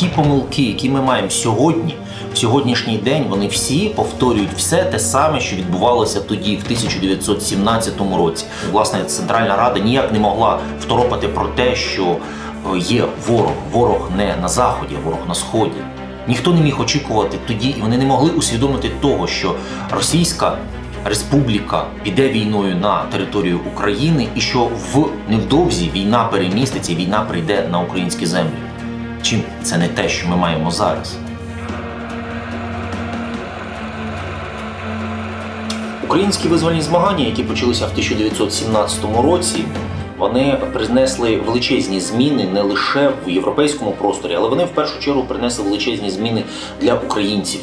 ті помилки, які ми маємо сьогодні, в сьогоднішній день, вони всі повторюють все те саме, що відбувалося тоді, в 1917 році. Власне, Центральна Рада ніяк не могла второпати про те, що е, є ворог. Ворог не на заході, а ворог на сході. Ніхто не міг очікувати тоді, і вони не могли усвідомити того, що Російська Республіка піде війною на територію України, і що в невдовзі війна переміститься, війна прийде на українські землі. Чим це не те, що ми маємо зараз? Українські визвольні змагання, які почалися в 1917 році, вони принесли величезні зміни не лише в європейському просторі, але вони в першу чергу принесли величезні зміни для українців,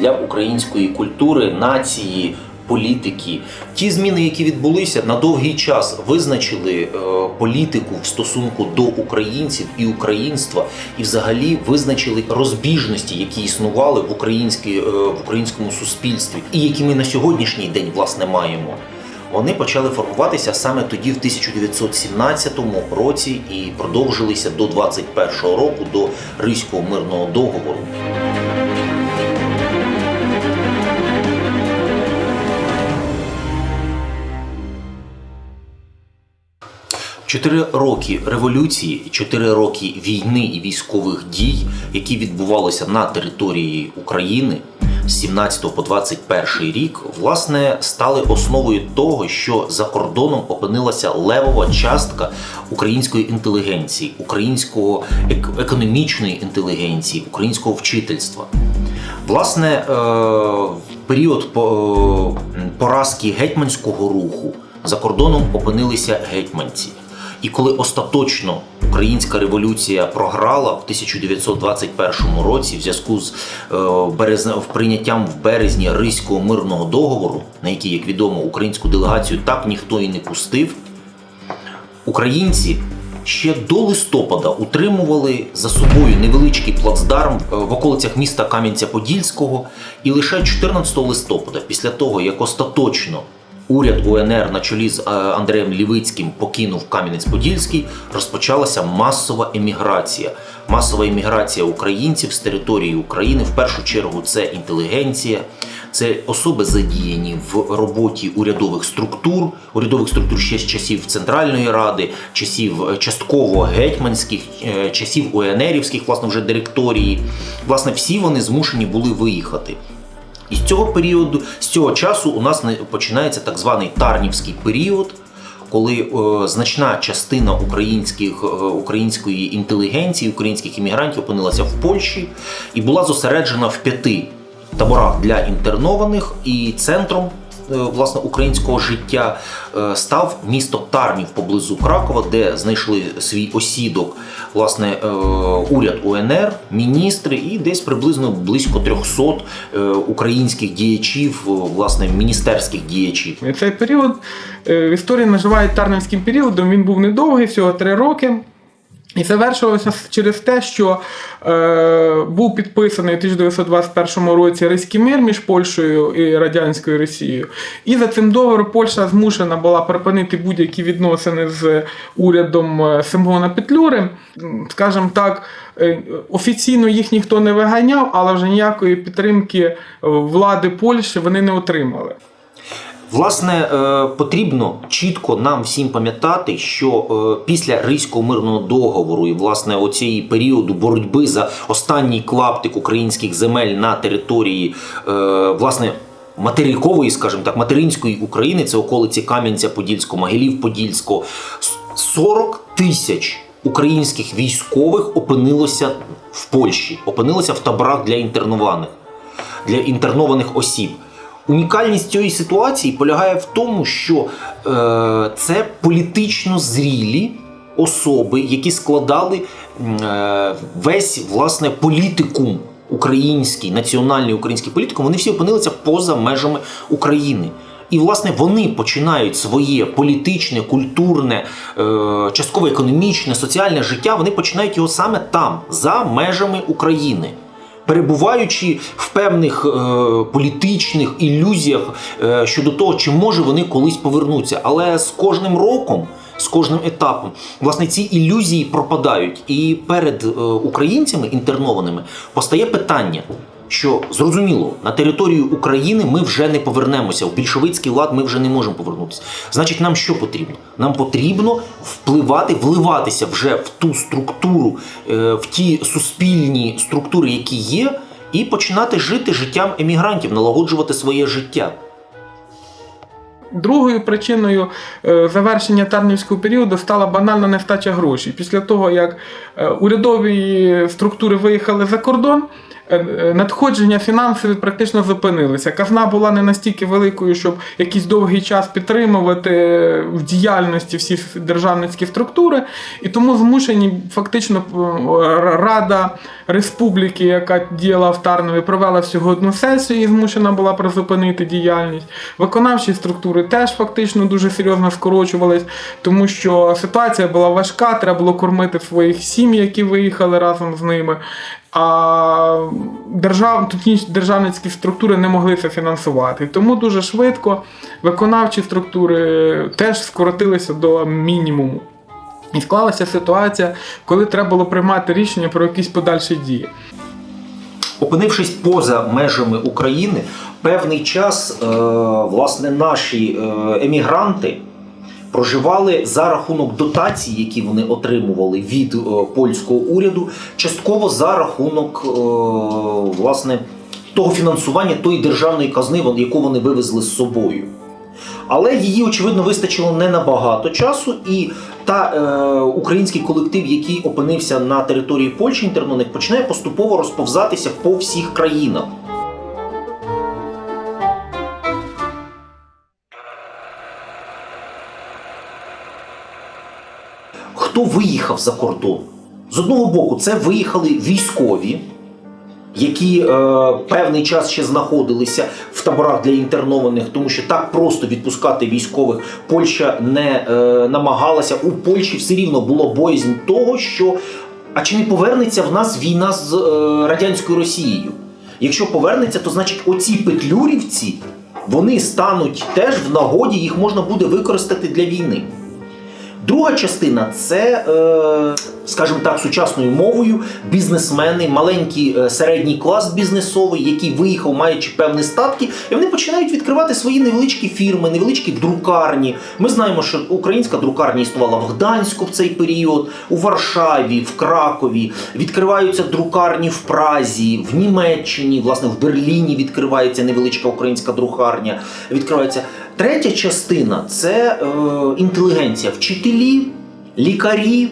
для української культури, нації, політики. Ті зміни, які відбулися на довгий час, визначили е, політику в стосунку до українців і українства, і взагалі визначили розбіжності, які існували в, українській, е, в українському суспільстві, і які ми на сьогоднішній день власне маємо. Вони почали формуватися саме тоді, в 1917 році, і продовжилися до 21-го року, до Ризького мирного договору. Чотири роки революції, чотири роки війни і військових дій, які відбувалися на території України з 17 по 21 рік, власне, стали основою того, що за кордоном опинилася левова частка української інтелігенції, українського ек- економічної інтелігенції, українського вчительства. Власне, е, період по- поразки гетьманського руху за кордоном опинилися гетьманці. І коли остаточно українська революція програла в 1921 році в зв'язку з е, березне, прийняттям в березні Ризького мирного договору, на який, як відомо, українську делегацію так ніхто і не пустив, українці ще до листопада утримували за собою невеличкий плацдарм е, в околицях міста Кам'янця-Подільського, і лише 14 листопада, після того як остаточно уряд УНР на чолі з е, Андреєм Лівицьким покинув Кам'янець-Подільський, розпочалася масова еміграція. Масова еміграція українців з території України. В першу чергу це інтелігенція, це особи задіяні в роботі урядових структур, урядових структур ще з часів Центральної Ради, часів е, частково гетьманських, е, часів УНРівських, власне, вже директорії. Власне, всі вони змушені були виїхати. І з цього періоду, з цього часу у нас починається так званий Тарнівський період, коли е, значна частина українських, е, української інтелігенції, українських іммігрантів опинилася в Польщі і була зосереджена в п'яти таборах для інтернованих, і центром власне українського життя е, став місто Тарнів поблизу Кракова, де знайшли свій осідок власне е, уряд УНР, міністри і десь приблизно близько 300 е, українських діячів, е, власне міністерських діячів. Цей період е, в історії називають Тарнівським періодом. Він був недовгий, всього три роки. І завершилося через те, що е, був підписаний у 1921 році Ризький мир між Польщею і Радянською Росією. І за цим договором Польща змушена була припинити будь-які відносини з урядом е, Симона Петлюри. Скажімо так, е, офіційно їх ніхто не виганяв, але вже ніякої підтримки влади Польщі вони не отримали. Власне, е, потрібно чітко нам всім пам'ятати, що е, після Ризького мирного договору і власне оцієї періоду боротьби за останній клаптик українських земель на території е, власне. Материкової, скажімо так, материнської України, це околиці Кам'янця-Подільського, Могилів-Подільського. 40 тисяч українських військових опинилося в Польщі, опинилося в таборах для інтернованих, для інтернованих осіб. Унікальність цієї ситуації полягає в тому, що е, це політично зрілі особи, які складали е, весь власне політикум український, національний український політикум, вони всі опинилися поза межами України. І, власне, вони починають своє політичне, культурне, е, частково економічне, соціальне життя, вони починають його саме там, за межами України перебуваючи в певних е, політичних ілюзіях е, щодо того, чи може вони колись повернуться. Але з кожним роком з кожним етапом. Власне, ці ілюзії пропадають. І перед е, українцями інтернованими постає питання. Що зрозуміло, на територію України ми вже не повернемося. В більшовицький лад ми вже не можемо повернутися. Значить, нам що потрібно? Нам потрібно впливати, вливатися вже в ту структуру, е, в ті суспільні структури, які є, і починати жити життям емігрантів, налагоджувати своє життя. Другою причиною е, завершення тарнівського періоду стала банальна нестача грошей. Після того, як е, урядові структури виїхали за кордон, надходження фінансові практично зупинилися. Казна була не настільки великою, щоб якийсь довгий час підтримувати в діяльності всі державницькі структури, і тому змушені фактично е, Рада Республіки, яка діяла в Тарнові, провела всього одну сесію і змушена була призупинити діяльність. Виконавчі структури теж фактично дуже серйозно скорочувались, тому що ситуація була важка, треба було кормити своїх сім'ї, які виїхали разом з ними. А держав, тоді державницькі структури не могли це фінансувати. Тому дуже швидко виконавчі структури теж скоротилися до мінімуму. І склалася ситуація, коли треба було приймати рішення про якісь подальші дії. Опинившись поза межами України, певний час е, власне наші е, емігранти проживали за рахунок дотацій, які вони отримували від е, польського уряду, частково за рахунок е, власне того фінансування тої державної казни, яку вони вивезли з собою. Але її, очевидно, вистачило не на багато часу, і та е, український колектив, який опинився на території Польщі інтернованих, починає поступово розповзатися по всіх країнах. Хто виїхав за кордон? З одного боку, це виїхали військові, які е, певний час ще знаходилися в таборах для інтернованих, тому що так просто відпускати військових Польща не е, намагалася. У Польщі все рівно було боязнь того, що а чи не повернеться в нас війна з е, радянською Росією? Якщо повернеться, то значить оці петлюрівці вони стануть теж в нагоді, їх можна буде використати для війни. Друга частина це, е, скажімо так, сучасною мовою бізнесмени, маленький е, середній клас бізнесовий, який виїхав, маючи певні статки, і вони починають відкривати свої невеличкі фірми, невеличкі друкарні. Ми знаємо, що українська друкарня існувала в Гданську в цей період, у Варшаві, в Кракові. Відкриваються друкарні в Празі, в Німеччині, власне, в Берліні відкривається невеличка українська друкарня. Відкривається третя частина це е, інтелігенція, вчителі, лікарі.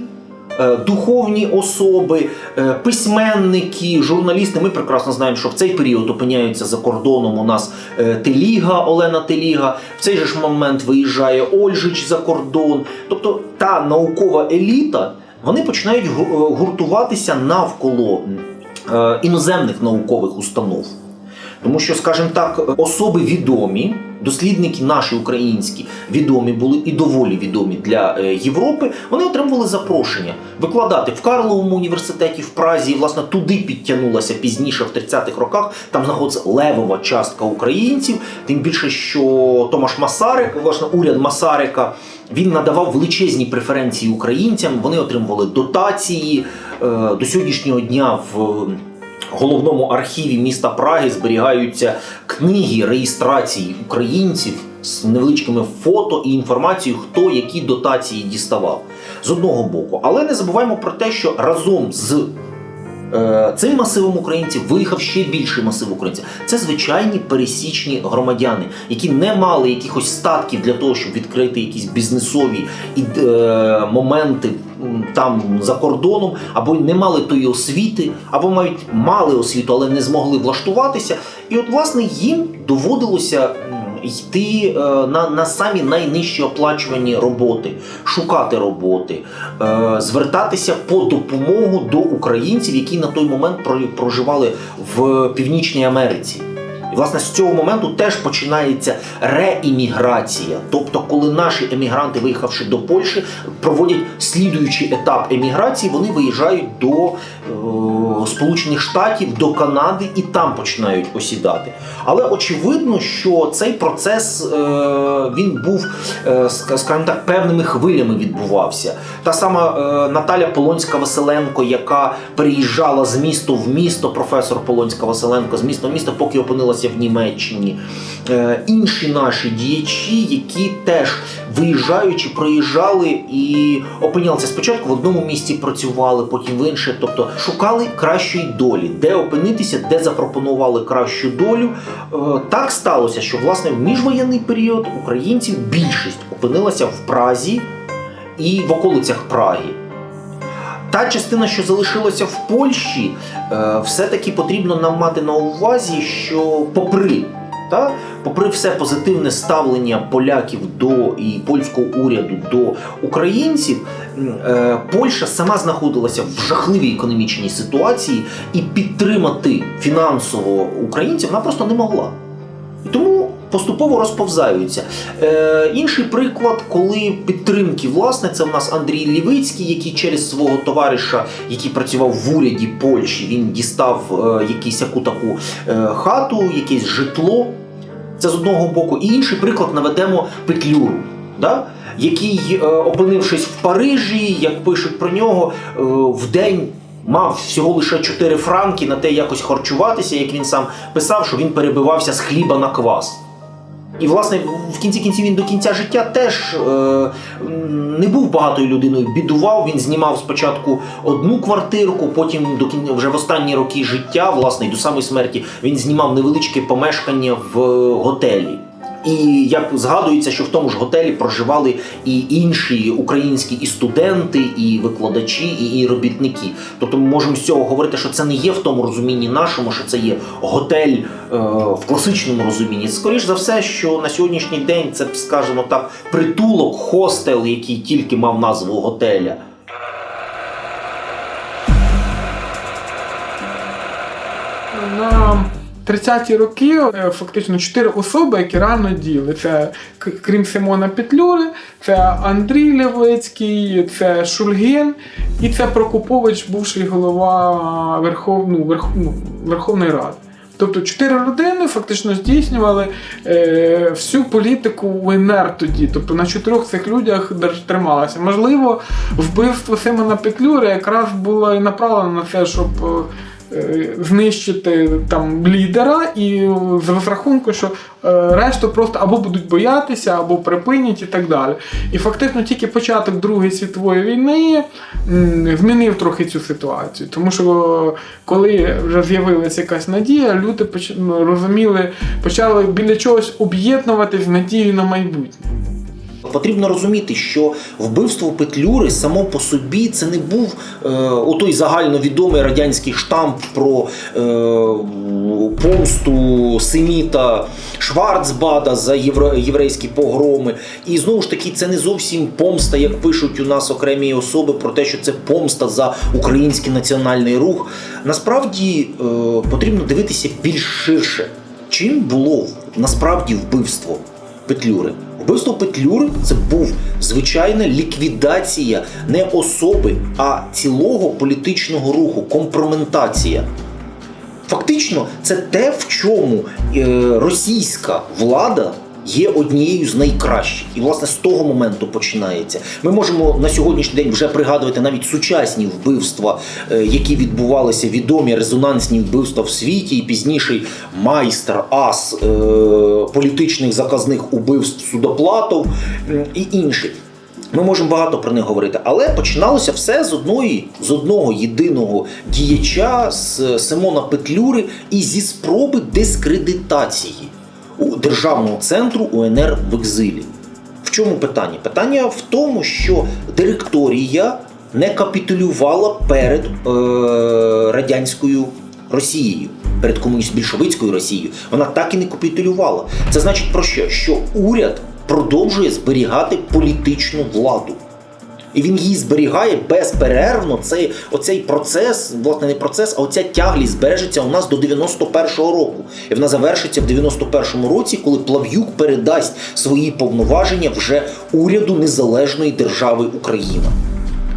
е, Духовні особи, е, письменники, журналісти. Ми прекрасно знаємо, що в цей період опиняються за кордоном. У нас е, Теліга, Олена Теліга. В цей же ж момент виїжджає Ольжич за кордон. Тобто та наукова еліта вони починають гуртуватися навколо іноземних наукових установ. Тому що, скажімо так, особи відомі, дослідники наші українські відомі були і доволі відомі для е, Європи. Вони отримували запрошення викладати в Карловому університеті в Празі. І, власне, туди підтягнулася пізніше в 30-х роках. Там знаходиться левова частка українців. Тим більше, що Томаш Масарик, власне, уряд Масарика, він надавав величезні преференції українцям. Вони отримували дотації Е, до сьогоднішнього дня в головному архіві міста Праги зберігаються книги реєстрації українців з невеличкими фото і інформацією, хто які дотації діставав з одного боку. Але не забуваємо про те, що разом з цим масивом українців виїхав ще більший масив українців. Це звичайні пересічні громадяни, які не мали якихось статків для того, щоб відкрити якісь бізнесові е, моменти там за кордоном, або не мали тої освіти, або навіть мали освіту, але не змогли влаштуватися. І от, власне, їм доводилося. Йти е, на, на самі найнижчі оплачувані роботи, шукати роботи, е, звертатися по допомогу до українців, які на той момент проживали в Північній Америці. Власне з цього моменту теж починається реімміграція. Тобто, коли наші емігранти, виїхавши до Польщі, проводять слідуючий етап еміграції, вони виїжджають до е, Сполучених Штатів до Канади і там починають осідати. Але очевидно, що цей процес е, він був, е, скажімо так, певними хвилями відбувався. Та сама е, Наталя Полонська Василенко, яка переїжджала з міста в місто, професор Полонська Василенко з міста в місто, поки опинилася в Німеччині. Е, інші наші діячі, які теж виїжджаючи, проїжджали і опинялися спочатку в одному місці, працювали, потім в інше, тобто шукали кращої долі, де опинитися, де запропонували кращу долю. Е, Так сталося, що власне в міжвоєнний період українців більшість опинилася в Празі і в околицях Праги. Та частина, що залишилася в Польщі, е, все-таки потрібно нам мати на увазі, що попри, та, попри все позитивне ставлення поляків до і польського уряду до українців, е, Польща сама знаходилася в жахливій економічній ситуації і підтримати фінансово українців вона просто не могла. І тому поступово розповзаються. Е, інший приклад, коли підтримки, власне, це в нас Андрій Лівицький, який через свого товариша, який працював в уряді Польщі, він дістав е, якусь яку таку е, хату, якесь житло. Це з одного боку. І інший приклад наведемо Петлюру. Да? Який, е, опинившись в Парижі, як пишуть про нього, е, в день мав всього лише 4 франки на те якось харчуватися, як він сам писав, що він перебивався з хліба на квас. І, власне, в кінці кінців він до кінця життя теж е, не був багатою людиною, бідував. Він знімав спочатку одну квартирку, потім до кін... вже в останні роки життя, власне, і до самої смерті він знімав невеличке помешкання в е, готелі. І як згадується, що в тому ж готелі проживали і інші українські і студенти, і викладачі, і, і робітники. Тобто ми можемо з цього говорити, що це не є в тому розумінні нашому, що це є готель е, в класичному розумінні. Скоріш за все, що на сьогоднішній день це, скажімо так, притулок, хостел, який тільки мав назву готеля. На 30-ті роки е, фактично чотири особи, які реально діяли. Це крім Симона Петлюри, це Андрій Левицький, це Шульгин і це Прокопович, бувший голова Верхов... ну, ну, Верховної Ради. Тобто чотири людини фактично здійснювали е, всю політику УНР тоді. Тобто на чотирьох цих людях трималася. Можливо, вбивство Симона Петлюри якраз було і направлено на те, щоб е, знищити там лідера, і з розрахунку, що е, решту просто або будуть боятися, або припинять і так далі. І фактично тільки початок Другої світової війни змінив трохи цю ситуацію. Тому що коли вже з'явилася якась надія, люди ну, розуміли, почали біля чогось об'єднуватись з надією на майбутнє. Потрібно розуміти, що вбивство Петлюри само по собі це не був е, отой загальновідомий радянський штамп про е, помсту Семіта Шварцбада за єврейські погроми. І знову ж таки, це не зовсім помста, як пишуть у нас окремі особи, про те, що це помста за український національний рух. Насправді е, потрібно дивитися більш ширше, чим було насправді вбивство Петлюри. Вбивство Петлюри це був звичайна ліквідація не особи, а цілого політичного руху, компроментація. Фактично, це те, в чому е, російська влада є однією з найкращих. І, власне, з того моменту починається. Ми можемо на сьогоднішній день вже пригадувати навіть сучасні вбивства, е, які відбувалися, відомі резонансні вбивства в світі, і пізніший майстер, ас е, політичних заказних убивств Судоплатов і інші. Ми можемо багато про них говорити, але починалося все з одної, з одного єдиного діяча з Симона Петлюри і зі спроби дискредитації у державного центру УНР в екзилі. В чому питання? Питання в тому, що директорія не капітулювала перед е, радянською Росією, перед комуніст більшовицькою Росією. Вона так і не капітулювала. Це значить про що? Що уряд продовжує зберігати політичну владу. І він її зберігає безперервно. Цей оцей процес, власне, не процес, а оця тяглість збережеться у нас до 91-го року. І вона завершиться в 91-му році, коли Плав'юк передасть свої повноваження вже уряду незалежної держави Україна.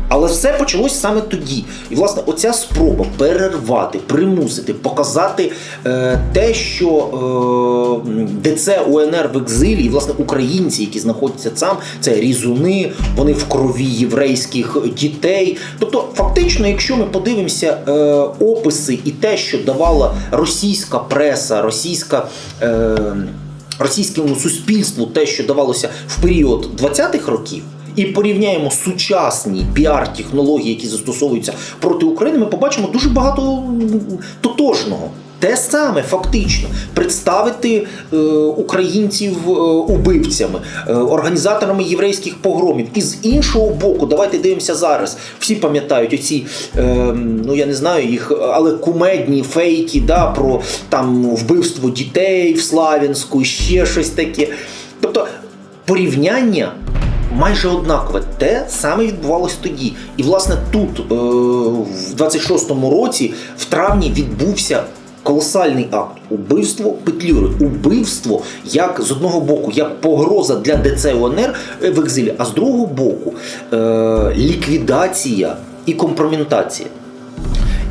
Але все почалось саме тоді. І, власне, оця спроба перервати, примусити, показати е, те, що е, ДЦ УНР в екзилі, і власне українці, які знаходяться там, це різуни, вони в крові єврейських дітей. Тобто, фактично, якщо ми подивимося е, описи і те, що давала російська преса, російська. Е, Російському суспільству те, що давалося в період 20-х років, і порівняємо сучасні піар-технології, які застосовуються проти України, ми побачимо дуже багато тотожного. Те саме фактично представити е, українців е, убивцями, е, організаторами єврейських погромів. І з іншого боку, давайте дивимося зараз. Всі пам'ятають оці, е, ну я не знаю їх, але кумедні фейки да, про там вбивство дітей в Славянську, ще щось таке. Тобто порівняння майже однакове. Те саме відбувалось тоді. І власне тут, е, в 26-му році, в травні відбувся. Колосальний акт убивство Петлюри, убивство як з одного боку, як погроза для ДЦ УНР в екзилі, а з другого боку е- ліквідація і компроментація.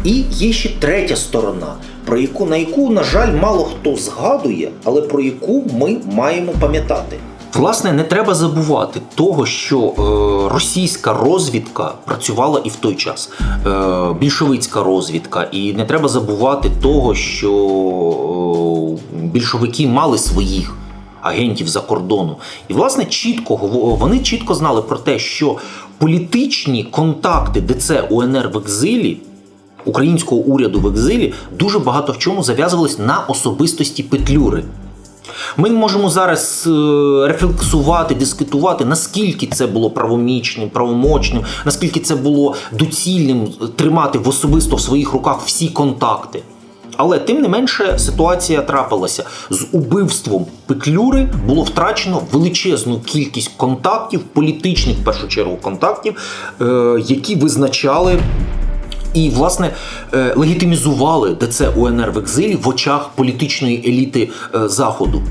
І є ще третя сторона, про яку на яку, на жаль, мало хто згадує, але про яку ми маємо пам'ятати. Власне, не треба забувати того, що е, російська розвідка працювала і в той час, е, більшовицька розвідка, і не треба забувати того, що е, більшовики мали своїх агентів за кордону. І, власне, чітко вони чітко знали про те, що політичні контакти ДЦ УНР в екзилі українського уряду в екзилі дуже багато в чому зав'язувались на особистості Петлюри. Ми можемо зараз е, рефлексувати, дискутувати, наскільки це було правомічним, правомочним, наскільки це було доцільним тримати в особисто в своїх руках всі контакти. Але тим не менше ситуація трапилася з убивством Петлюри було втрачено величезну кількість контактів, політичних в першу чергу контактів, е, які визначали і, власне, е, легітимізували ДЦ УНР в екзилі в очах політичної еліти е, Заходу.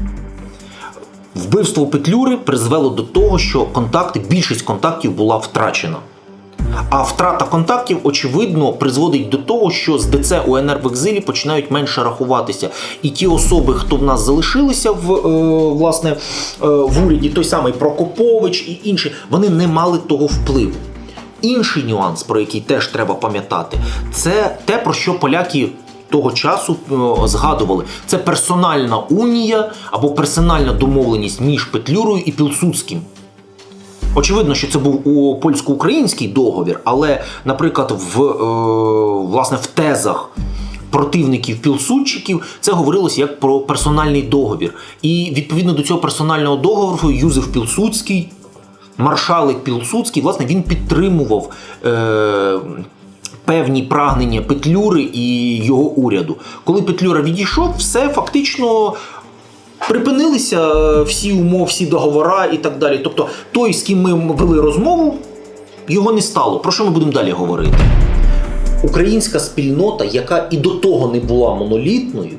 Вбивство Петлюри призвело до того, що контакти, більшість контактів була втрачена. А втрата контактів, очевидно, призводить до того, що з ДЦ УНР в екзилі починають менше рахуватися. І ті особи, хто в нас залишилися в, е, власне, е, в уряді, той самий Прокопович і інші, вони не мали того впливу. Інший нюанс, про який теж треба пам'ятати, це те, про що поляки того часу е, згадували. Це персональна унія або персональна домовленість між Петлюрою і Пілсудським. Очевидно, що це був у польсько-український договір, але, наприклад, в, е, власне, в тезах противників пілсудчиків це говорилося як про персональний договір. І відповідно до цього персонального договору Юзеф Пілсудський, маршалик Пілсудський, власне, він підтримував. Е, Певні прагнення Петлюри і його уряду. Коли Петлюра відійшов, все фактично припинилися всі умови, всі договори і так далі. Тобто, той, з ким ми вели розмову, його не стало. Про що ми будемо далі говорити? Українська спільнота, яка і до того не була монолітною.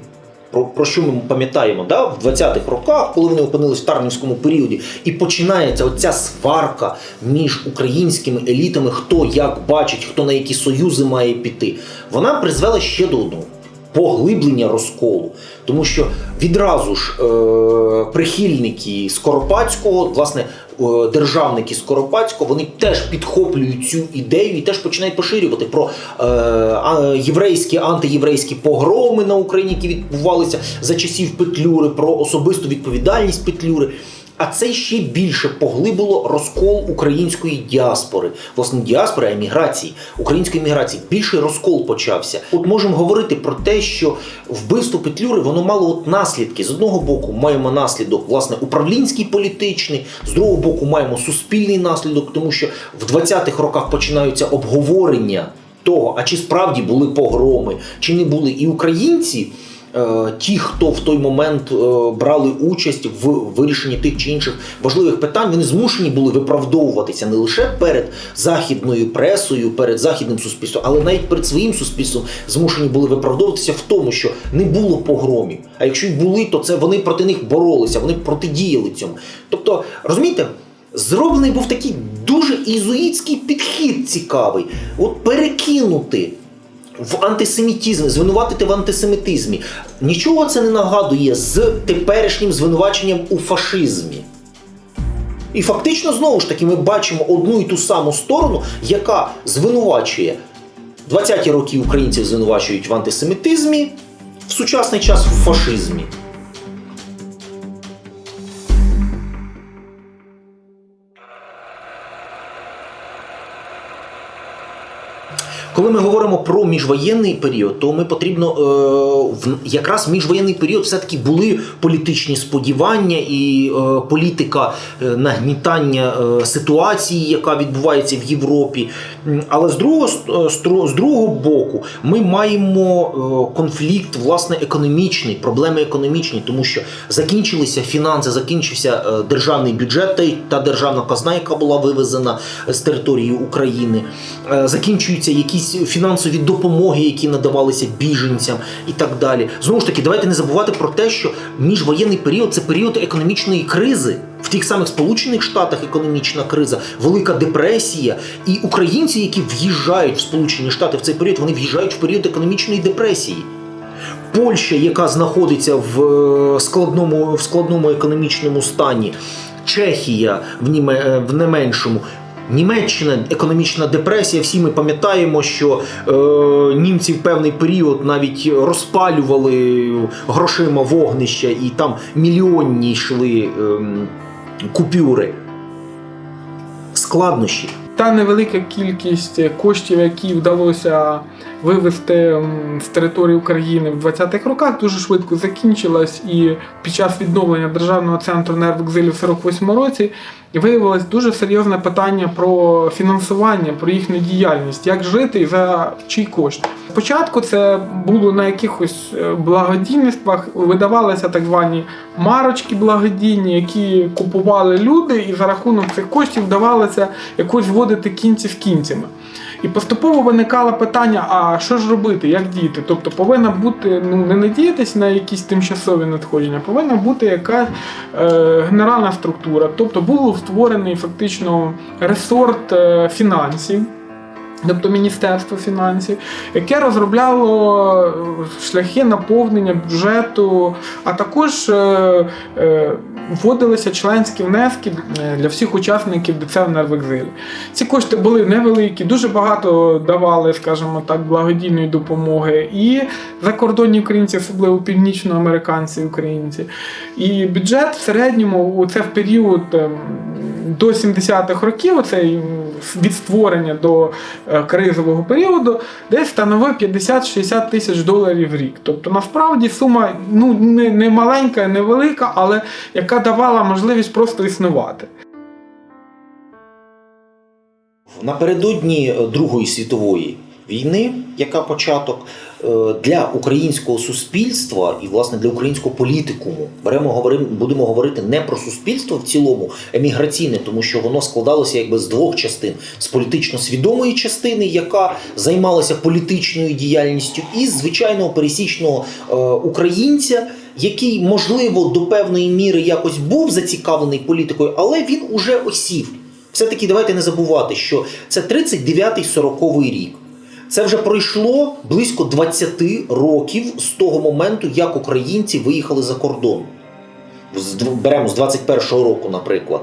Про, про що ми пам'ятаємо да? в 20-х роках, коли вони опинились в Тарнівському періоді, і починається оця сварка між українськими елітами, хто як бачить, хто на які союзи має піти, вона призвела ще до одного поглиблення розколу. Тому що відразу ж е, прихильники Скоропадського, власне, державники Скоропадського, вони теж підхоплюють цю ідею і теж починають поширювати про е, єврейські, антиєврейські погроми на Україні, які відбувалися за часів Петлюри, про особисту відповідальність Петлюри. А це ще більше поглибило розкол української діаспори, власне, діаспори, а еміграції, української еміграції. Більший розкол почався. От можемо говорити про те, що вбивство Петлюри воно мало от наслідки. З одного боку, маємо наслідок, власне, управлінський політичний, з другого боку, маємо суспільний наслідок, тому що в 20-х роках починаються обговорення того, а чи справді були погроми, чи не були і українці. Е, Ті, хто в той момент е, брали участь в вирішенні тих чи інших важливих питань, вони змушені були виправдовуватися не лише перед західною пресою, перед західним суспільством, але навіть перед своїм суспільством змушені були виправдовуватися в тому, що не було погромів. А якщо й були, то це вони проти них боролися, вони протидіяли цьому. Тобто, розумієте, зроблений був такий дуже ізуїтський підхід цікавий. От перекинути в антисемітізмі, звинуватити в антисемітизмі. Нічого це не нагадує з теперішнім звинуваченням у фашизмі. І фактично, знову ж таки, ми бачимо одну і ту саму сторону, яка звинувачує 20-ті роки українців звинувачують в антисемітизмі, в сучасний час в фашизмі. Коли ми говоримо про міжвоєнний період, то ми потрібно е, якраз міжвоєнний період все-таки були політичні сподівання і е, політика е, нагнітання е, ситуації, яка відбувається в Європі. Але з другого е, з другого боку, ми маємо е, конфлікт власне економічний, проблеми економічні, тому що закінчилися фінанси, закінчився е, державний бюджет та державна казна, яка була вивезена з території України. Закінчуються якісь фінансові допомоги, які надавалися біженцям і так далі. Знову ж таки, давайте не забувати про те, що міжвоєнний період це період економічної кризи. В тих самих Сполучених Штатах економічна криза, велика депресія. І українці, які в'їжджають в Сполучені Штати в цей період, вони в'їжджають в період економічної депресії. Польща, яка знаходиться в е, складному, в складному економічному стані, Чехія в, німе, е, в не меншому. Німеччина економічна депресія. Всі ми пам'ятаємо, що е, німці в певний період навіть розпалювали грошима вогнища, і там мільйонні йшли ем, купюри. Складнощі. Та невелика кількість коштів, які вдалося вивести з території України в 20-х роках, дуже швидко закінчилась. І під час відновлення державного центру нервекзилів в 48 році виявилось дуже серйозне питання про фінансування, про їхню діяльність, як жити і за чий кошт. Спочатку це було на якихось е, благодійництвах, видавалися так звані марочки благодійні, які купували люди, і за рахунок цих коштів вдавалося якось зводити кінці з кінцями. І поступово виникало питання: а що ж робити, як діяти? Тобто повинна бути ну не надіятись на якісь тимчасові надходження, повинна бути якась е, генеральна структура. Тобто був створений фактично ресорт е, фінансів. Тобто Міністерство фінансів, яке розробляло е, шляхи наповнення бюджету, а також е, е, вводилися членські внески е, для всіх учасників ДЦ в екзилі. Ці кошти були невеликі, дуже багато давали, скажімо так, благодійної допомоги і закордонні українці, особливо північноамериканці українці. І бюджет в середньому це в період ем, до 70-х років, оцей від створення до е, кризового періоду, десь становив 50-60 тисяч доларів в рік. Тобто насправді сума ну, не, не маленька, не велика, але яка давала можливість просто існувати. Напередодні Другої світової війни, яка початок е, для українського суспільства і власне для українського політикуму, беремо говоримо, будемо говорити не про суспільство в цілому еміграційне, тому що воно складалося якби з двох частин: з політично свідомої частини, яка займалася політичною діяльністю, і звичайного пересічного е, українця. Який, можливо, до певної міри якось був зацікавлений політикою, але він уже осів. Все-таки давайте не забувати, що це 39-40 рік. Це вже пройшло близько 20 років з того моменту, як українці виїхали за кордон. Беремо з 21-го року, наприклад.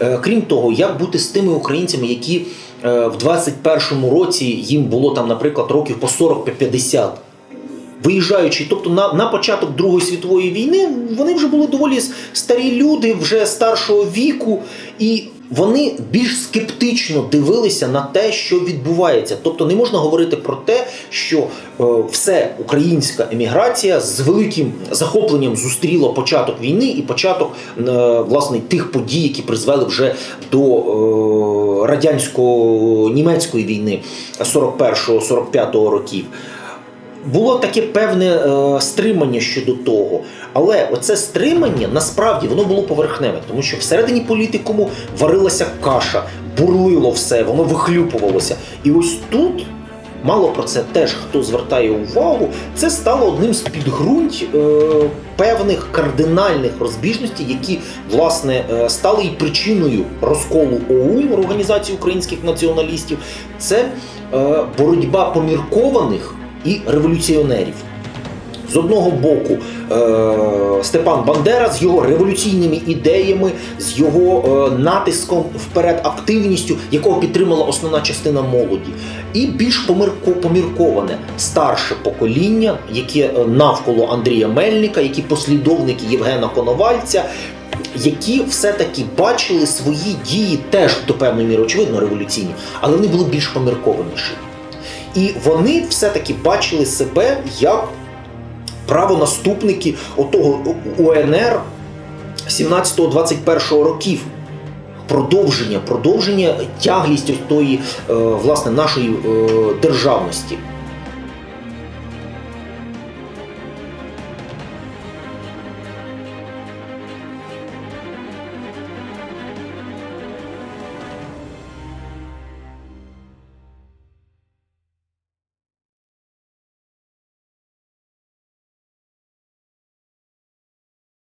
Е, Крім того, як бути з тими українцями, які е, в 21-му році їм було там, наприклад, років по 40-50. Виїжджаючи, тобто на, на початок Другої світової війни, вони вже були доволі старі люди, вже старшого віку, і вони більш скептично дивилися на те, що відбувається. Тобто не можна говорити про те, що е, все українська еміграція з великим захопленням зустріла початок війни і початок е, власне тих подій, які призвели вже до е, радянсько-німецької війни 41-45 років. Було таке певне е, стримання щодо того. Але оце стримання насправді воно було поверхневе, тому що всередині політикуму варилася каша, бурлило все, воно вихлюпувалося. І ось тут мало про це теж хто звертає увагу, це стало одним з підґрунт е, певних кардинальних розбіжностей, які власне е, стали і причиною розколу ОУН Організації українських націоналістів. Це е, боротьба поміркованих і революціонерів. З одного боку, е, Степан Бандера з його революційними ідеями, з його е, натиском вперед, активністю, якого підтримала основна частина молоді, і більш помірковане старше покоління, яке е, навколо Андрія Мельника, які послідовники Євгена Коновальця. Які все-таки бачили свої дії теж до певної міри, очевидно, революційні, але вони були більш поміркованіші. І вони все-таки бачили себе як правонаступники отого УНР 17-21 років. Продовження, продовження тяглість тої е, власне нашої е, державності.